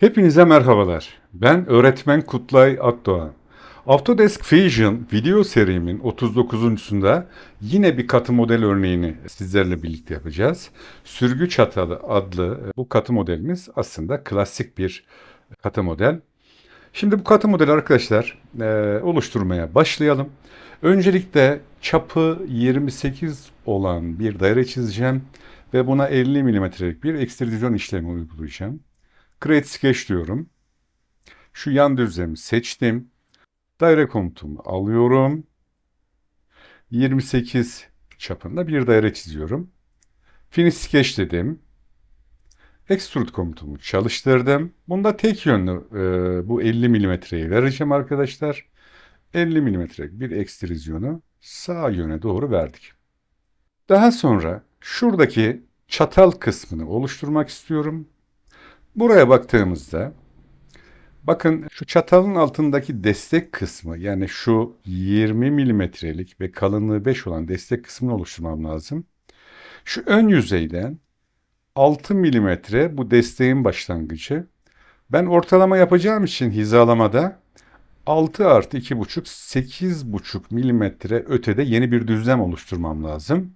Hepinize merhabalar. Ben öğretmen Kutlay Akdoğan. Autodesk Fusion video serimin 39.sunda yine bir katı model örneğini sizlerle birlikte yapacağız. Sürgü çatalı adlı bu katı modelimiz aslında klasik bir katı model. Şimdi bu katı modeli arkadaşlar e, oluşturmaya başlayalım. Öncelikle çapı 28 olan bir daire çizeceğim ve buna 50 milimetrelik bir ekstrüzyon işlemi uygulayacağım. Create Sketch diyorum. Şu yan düzlemi seçtim. Daire komutumu alıyorum. 28 çapında bir daire çiziyorum. Finish Sketch dedim. Extrude komutumu çalıştırdım. Bunda tek yönlü e, bu 50 milimetreyi vereceğim arkadaşlar. 50 milimetrelik bir ekstrüzyonu sağ yöne doğru verdik. Daha sonra şuradaki çatal kısmını oluşturmak istiyorum. Buraya baktığımızda bakın şu çatalın altındaki destek kısmı yani şu 20 milimetrelik ve kalınlığı 5 olan destek kısmını oluşturmam lazım. Şu ön yüzeyden 6 milimetre bu desteğin başlangıcı. Ben ortalama yapacağım için hizalamada 6 artı 2,5 8,5 milimetre ötede yeni bir düzlem oluşturmam lazım.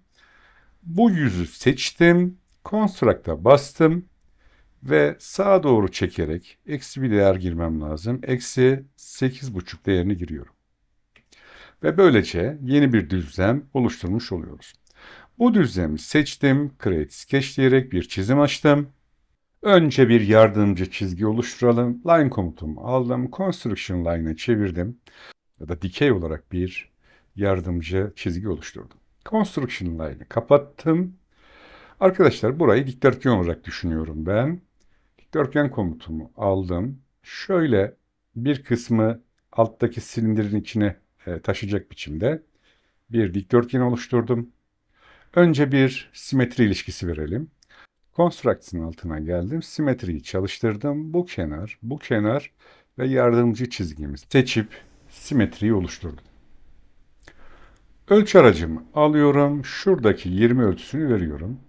Bu yüzü seçtim. Construct'a bastım ve sağa doğru çekerek eksi bir değer girmem lazım. Eksi 8,5 değerini giriyorum. Ve böylece yeni bir düzlem oluşturmuş oluyoruz. Bu düzlemi seçtim. Create Sketch diyerek bir çizim açtım. Önce bir yardımcı çizgi oluşturalım. Line komutumu aldım. Construction line'e çevirdim. Ya da dikey olarak bir yardımcı çizgi oluşturdum. Construction line'ı kapattım. Arkadaşlar burayı dikdörtgen olarak düşünüyorum ben. Dikdörtgen komutumu aldım. Şöyle bir kısmı alttaki silindirin içine e, taşıyacak biçimde bir dikdörtgen oluşturdum. Önce bir simetri ilişkisi verelim. Constructs'ın altına geldim. Simetriyi çalıştırdım. Bu kenar, bu kenar ve yardımcı çizgimiz seçip simetriyi oluşturdum. Ölçü aracımı alıyorum. Şuradaki 20 ölçüsünü veriyorum.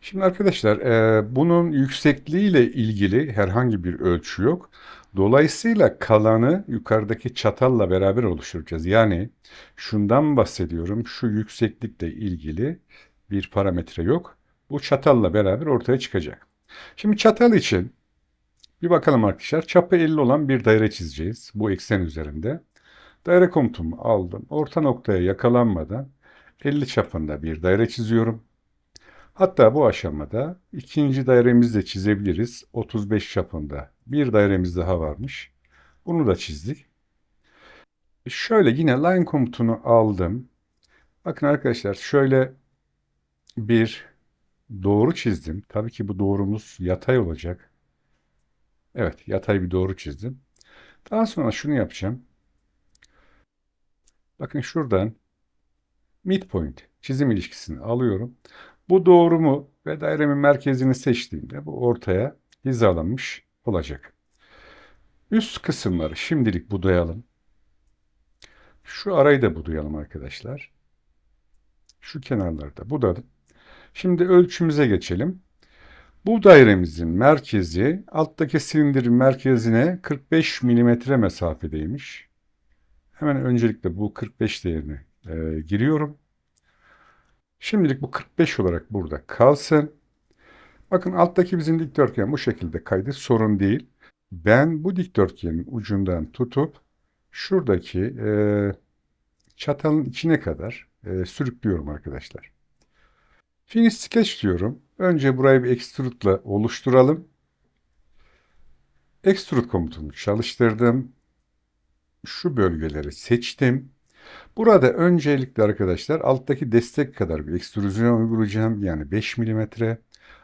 Şimdi arkadaşlar e, bunun yüksekliğiyle ilgili herhangi bir ölçü yok. Dolayısıyla kalanı yukarıdaki çatalla beraber oluşturacağız. Yani şundan bahsediyorum. Şu yükseklikle ilgili bir parametre yok. Bu çatalla beraber ortaya çıkacak. Şimdi çatal için bir bakalım arkadaşlar. Çapı 50 olan bir daire çizeceğiz. Bu eksen üzerinde. Daire komutumu aldım. Orta noktaya yakalanmadan 50 çapında bir daire çiziyorum. Hatta bu aşamada ikinci dairemizi de çizebiliriz. 35 çapında bir dairemiz daha varmış. Bunu da çizdik. Şöyle yine line komutunu aldım. Bakın arkadaşlar şöyle bir doğru çizdim. Tabii ki bu doğrumuz yatay olacak. Evet yatay bir doğru çizdim. Daha sonra şunu yapacağım. Bakın şuradan midpoint çizim ilişkisini alıyorum. Bu doğrumu ve dairemin merkezini seçtiğimde bu ortaya hizalanmış olacak. Üst kısımları şimdilik budayalım. Şu arayı da budayalım arkadaşlar. Şu kenarları da budadım. Şimdi ölçümüze geçelim. Bu dairemizin merkezi alttaki silindirin merkezine 45 milimetre mesafedeymiş. Hemen öncelikle bu 45 değerini e, giriyorum. Şimdilik bu 45 olarak burada kalsın. Bakın alttaki bizim dikdörtgen bu şekilde kaydı sorun değil. Ben bu dikdörtgenin ucundan tutup şuradaki e, çatalın içine kadar e, sürüklüyorum arkadaşlar. Finish sketch diyorum. Önce burayı bir extrude ile oluşturalım. Extrude komutunu çalıştırdım. Şu bölgeleri seçtim. Burada öncelikle arkadaşlar alttaki destek kadar bir ekstrüzyon uygulayacağım. Yani 5 milimetre.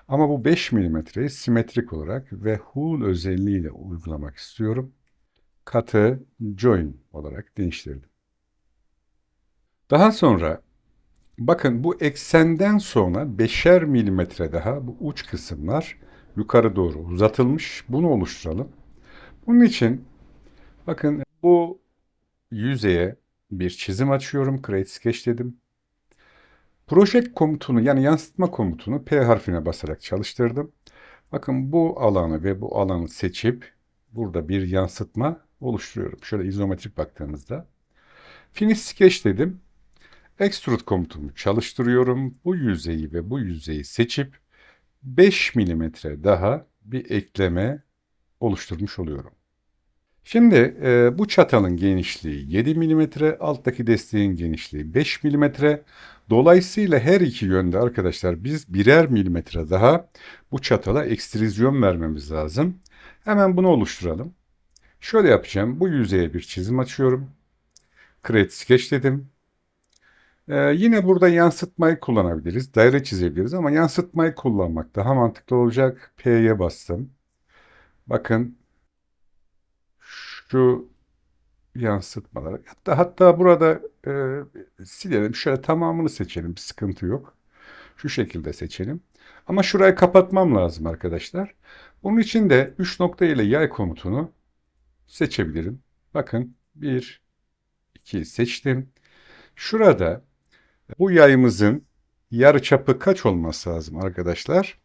Ama bu 5 milimetreyi simetrik olarak ve hull özelliğiyle uygulamak istiyorum. Katı join olarak değiştirdim. Daha sonra bakın bu eksenden sonra 5'er milimetre daha bu uç kısımlar yukarı doğru uzatılmış. Bunu oluşturalım. Bunun için bakın bu yüzeye bir çizim açıyorum. Create Sketch dedim. Project komutunu yani yansıtma komutunu P harfine basarak çalıştırdım. Bakın bu alanı ve bu alanı seçip burada bir yansıtma oluşturuyorum. Şöyle izometrik baktığımızda. Finish Sketch dedim. Extrude komutumu çalıştırıyorum. Bu yüzeyi ve bu yüzeyi seçip 5 milimetre daha bir ekleme oluşturmuş oluyorum. Şimdi e, bu çatalın genişliği 7 mm, alttaki desteğin genişliği 5 mm. Dolayısıyla her iki yönde arkadaşlar biz birer milimetre daha bu çatala ekstrizyon vermemiz lazım. Hemen bunu oluşturalım. Şöyle yapacağım. Bu yüzeye bir çizim açıyorum. Create Sketch dedim. Ee, yine burada yansıtmayı kullanabiliriz. Daire çizebiliriz ama yansıtmayı kullanmak daha mantıklı olacak. P'ye bastım. Bakın şu yansıtmaları. Hatta hatta burada e, silelim. Şöyle tamamını seçelim. Bir sıkıntı yok. Şu şekilde seçelim. Ama şurayı kapatmam lazım arkadaşlar. Bunun için de 3 nokta ile yay komutunu seçebilirim. Bakın 1, 2 seçtim. Şurada bu yayımızın yarı çapı kaç olması lazım arkadaşlar?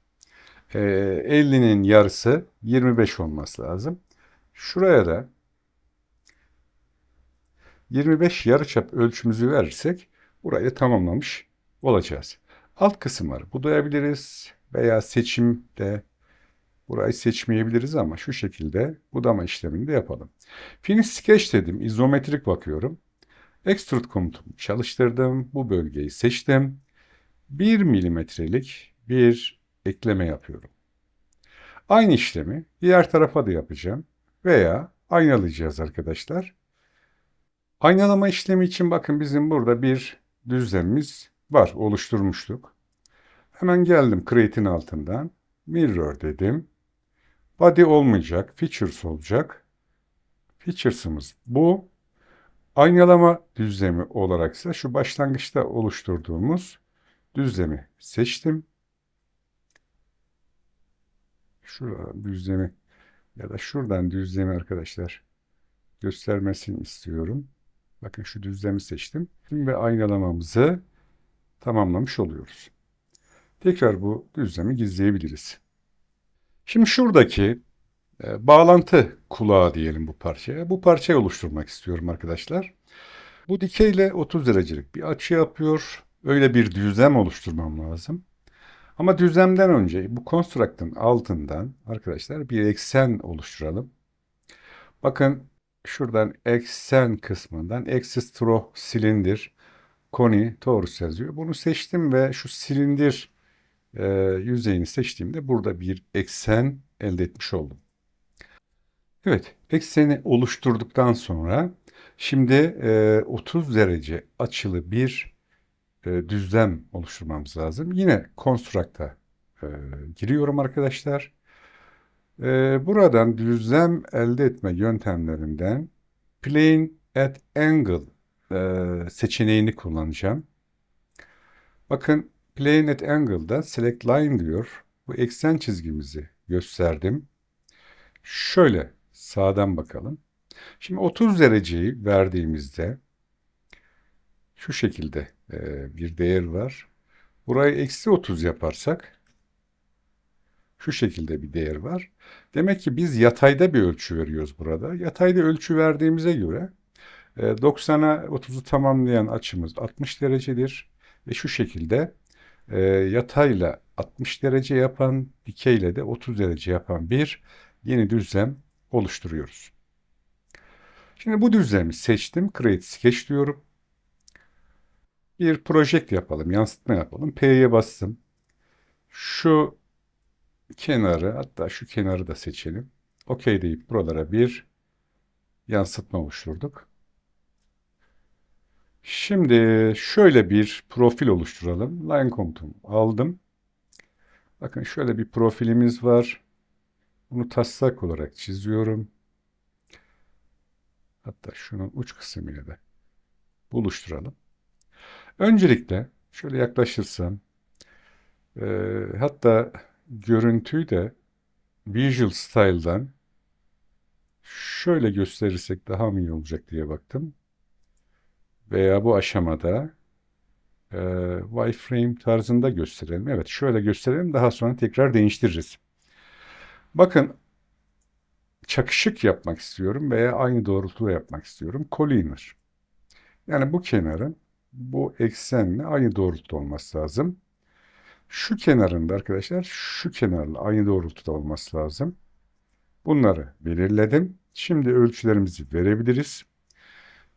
Ee, 50'nin yarısı 25 olması lazım. Şuraya da 25 yarıçap ölçümüzü verirsek burayı tamamlamış olacağız. Alt kısımları budayabiliriz veya seçimde burayı seçmeyebiliriz ama şu şekilde budama işlemini de yapalım. Finish Sketch dedim. izometrik bakıyorum. Extrude komutumu çalıştırdım. Bu bölgeyi seçtim. 1 milimetrelik bir ekleme yapıyorum. Aynı işlemi diğer tarafa da yapacağım. Veya aynalayacağız arkadaşlar. Aynalama işlemi için bakın bizim burada bir düzlemimiz var. Oluşturmuştuk. Hemen geldim Create'in altından. Mirror dedim. Body olmayacak. Features olacak. Features'ımız bu. Aynalama düzlemi olaraksa şu başlangıçta oluşturduğumuz düzlemi seçtim. Şuradan düzlemi ya da şuradan düzlemi arkadaşlar göstermesini istiyorum. Bakın şu düzlemi seçtim ve aynalamamızı tamamlamış oluyoruz. Tekrar bu düzlemi gizleyebiliriz. Şimdi şuradaki e, bağlantı kulağı diyelim bu parçaya. Bu parçayı oluşturmak istiyorum arkadaşlar. Bu dikeyle 30 derecelik bir açı yapıyor. Öyle bir düzlem oluşturmam lazım. Ama düzlemden önce bu construct'ın altından arkadaşlar bir eksen oluşturalım. Bakın şuradan eksen kısmından through silindir koni torus yazıyor. Bunu seçtim ve şu silindir e, yüzeyini seçtiğimde burada bir eksen elde etmiş oldum. Evet, ekseni oluşturduktan sonra şimdi e, 30 derece açılı bir e, düzlem oluşturmamız lazım. Yine Construct'a e, giriyorum arkadaşlar. E, buradan düzlem elde etme yöntemlerinden Plane at Angle e, seçeneğini kullanacağım. Bakın Plane at Angle'da Select Line diyor. Bu eksen çizgimizi gösterdim. Şöyle sağdan bakalım. Şimdi 30 dereceyi verdiğimizde şu şekilde e, bir değer var. Burayı eksi 30 yaparsak şu şekilde bir değer var. Demek ki biz yatayda bir ölçü veriyoruz burada. Yatayda ölçü verdiğimize göre 90'a e, 30'u tamamlayan açımız 60 derecedir. Ve şu şekilde e, yatayla 60 derece yapan, dikeyle de 30 derece yapan bir yeni düzlem oluşturuyoruz. Şimdi bu düzlemi seçtim. Create Sketch diyorum bir project yapalım, yansıtma yapalım. P'ye bastım. Şu kenarı hatta şu kenarı da seçelim. OK deyip buralara bir yansıtma oluşturduk. Şimdi şöyle bir profil oluşturalım. Line komutumu aldım. Bakın şöyle bir profilimiz var. Bunu taslak olarak çiziyorum. Hatta şunun uç kısmıyla da buluşturalım. Öncelikle şöyle yaklaşırsam e, hatta görüntüyü de Visual Style'dan şöyle gösterirsek daha mı iyi olacak diye baktım. Veya bu aşamada e, wireframe tarzında gösterelim. Evet şöyle gösterelim daha sonra tekrar değiştiririz. Bakın çakışık yapmak istiyorum veya aynı doğrultuda yapmak istiyorum. Collinear. Yani bu kenarın bu eksenle aynı doğrultuda olması lazım. Şu kenarında arkadaşlar şu kenarla aynı doğrultuda olması lazım. Bunları belirledim. Şimdi ölçülerimizi verebiliriz.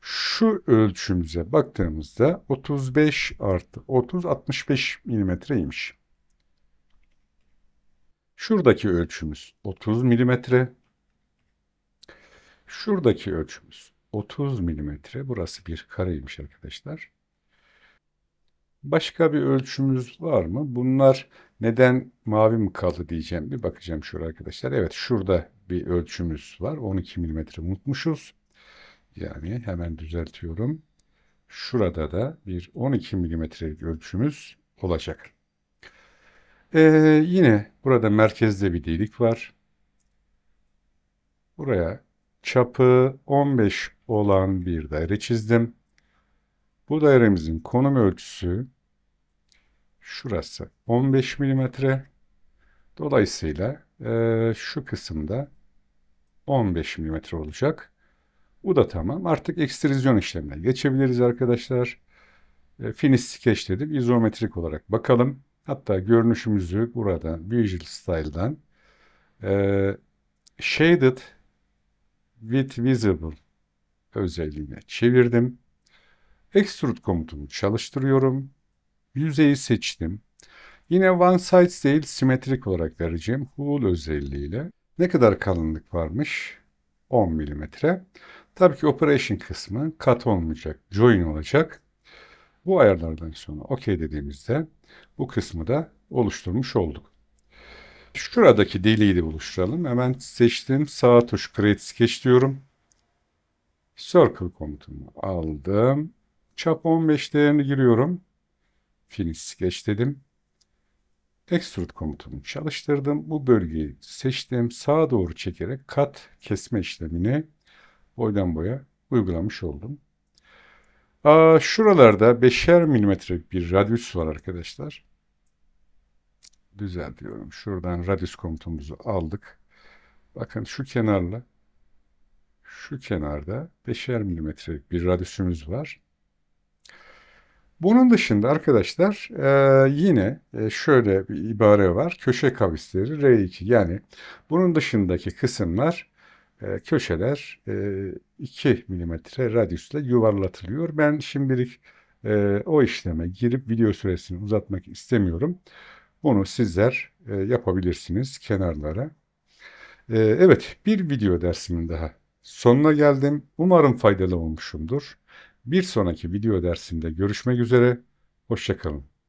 Şu ölçümüze baktığımızda 35 artı 30 65 milimetreymiş. Şuradaki ölçümüz 30 milimetre. Şuradaki ölçümüz 30 milimetre. Burası bir kareymiş arkadaşlar. Başka bir ölçümüz var mı? Bunlar neden mavi mi kaldı diyeceğim. Bir bakacağım şuraya arkadaşlar. Evet şurada bir ölçümüz var. 12 milimetre unutmuşuz. Yani hemen düzeltiyorum. Şurada da bir 12 milimetrelik ölçümüz olacak. Ee, yine burada merkezde bir delik var. Buraya çapı 15 olan bir daire çizdim. Bu dairemizin konum ölçüsü şurası 15 milimetre. Dolayısıyla e, şu kısımda 15 milimetre olacak. Bu da tamam. Artık ekstrizyon işlemine geçebiliriz arkadaşlar. E, finish sketch dedim. İzometrik olarak bakalım. Hatta görünüşümüzü burada Visual Style'dan e, Shaded with Visible özelliğine çevirdim. Extrude komutumu çalıştırıyorum. Yüzeyi seçtim. Yine one size değil simetrik olarak vereceğim Hull özelliğiyle. Ne kadar kalınlık varmış? 10 milimetre. Tabii ki operation kısmı kat olmayacak, join olacak. Bu ayarlardan sonra OK dediğimizde bu kısmı da oluşturmuş olduk. Şuradaki deliği de oluşturalım. Hemen seçtim. Sağ tuş Create Sketch diyorum. Circle komutumu aldım. Çap 15 değerini giriyorum. Finish Sketch dedim. Extrude komutumu çalıştırdım. Bu bölgeyi seçtim. Sağa doğru çekerek kat kesme işlemini boydan boya uygulamış oldum. Aa, şuralarda 5'er milimetrelik bir radyüs var arkadaşlar. Düzeltiyorum. Şuradan radyüs komutumuzu aldık. Bakın şu kenarla şu kenarda 5'er milimetrelik bir radyüsümüz var. Bunun dışında arkadaşlar e, yine e, şöyle bir ibare var. Köşe kavisleri R2 yani bunun dışındaki kısımlar e, köşeler e, 2 milimetre radyüsle yuvarlatılıyor. Ben şimdilik e, o işleme girip video süresini uzatmak istemiyorum. Bunu sizler e, yapabilirsiniz kenarlara. E, evet bir video dersimin daha sonuna geldim. Umarım faydalı olmuşumdur. Bir sonraki video dersinde görüşmek üzere. Hoşçakalın.